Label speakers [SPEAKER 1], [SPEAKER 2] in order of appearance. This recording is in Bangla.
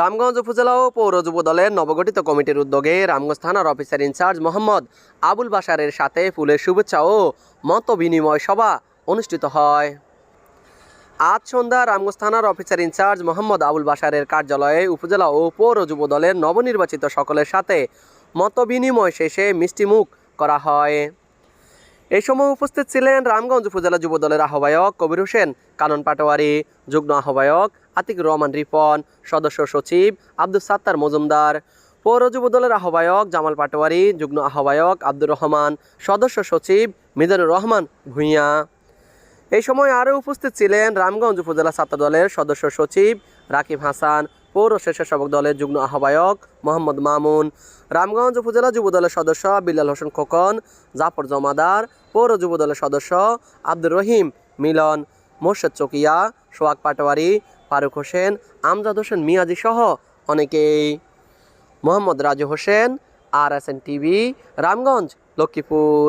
[SPEAKER 1] রামগঞ্জ উপজেলা ও পৌর যুব দলের নবগঠিত কমিটির উদ্যোগে রামগঞ্জ থানার officer in charge Mohammad Abul বাশারের সাথে ফুলের শুভেচ্ছা ও মত বিনিময় সভা অনুষ্ঠিত হয়। আজ সন্ধ্যা রামগঞ্জ থানার officer in charge Mohammad Abul বাশারের কার্যালয়ে উপজেলা ও পৌর যুব দলের নবনির্বাচিত সকলের সাথে মত বিনিময় শেষে মিষ্টিমুখ করা হয়। এই সময় উপস্থিত ছিলেন রামগঞ্জ উপজেলা যুব দলের আহ্বায়ক কবির হোসেন, কানন পাটোয়ারি, যুগ্ম আহ্বায়ক আতিক রহমান রিপন, সদস্য সচিব আব্দুল সাত্তার মজুমদার। পৌর যুব দলের আহ্বায়ক জামাল পাটোয়ারি, যুগ্ম আহ্বায়ক আব্দুর রহমান, সদস্য সচিব মিজানুর রহমান ভূঁইয়া। এই সময় আরও উপস্থিত ছিলেন রামগঞ্জ উপজেলা ছাত্র দলের সদস্য সচিব রাকিব হাসান, পৌর স্বেচ্ছাসেবক দলের যুগ্ম আহ্বায়ক মোহাম্মদ মামুন, রামগঞ্জ উপজেলা যুব দলের সদস্য বিল্লাল হোসেন খোকন, জাফর জমাদার, পৌর যুব দলের সদস্য আব্দুর রহিম মিলন, মোর্শেদ চকিয়া সোয়াক পাটোয়ারি, ফারুক হোসেন, আমজাদ হোসেন, মিয়াজি সহ অনেকেই। Mohammad Raju Hossain, R S N TV, Ramganj, Lakshmipur.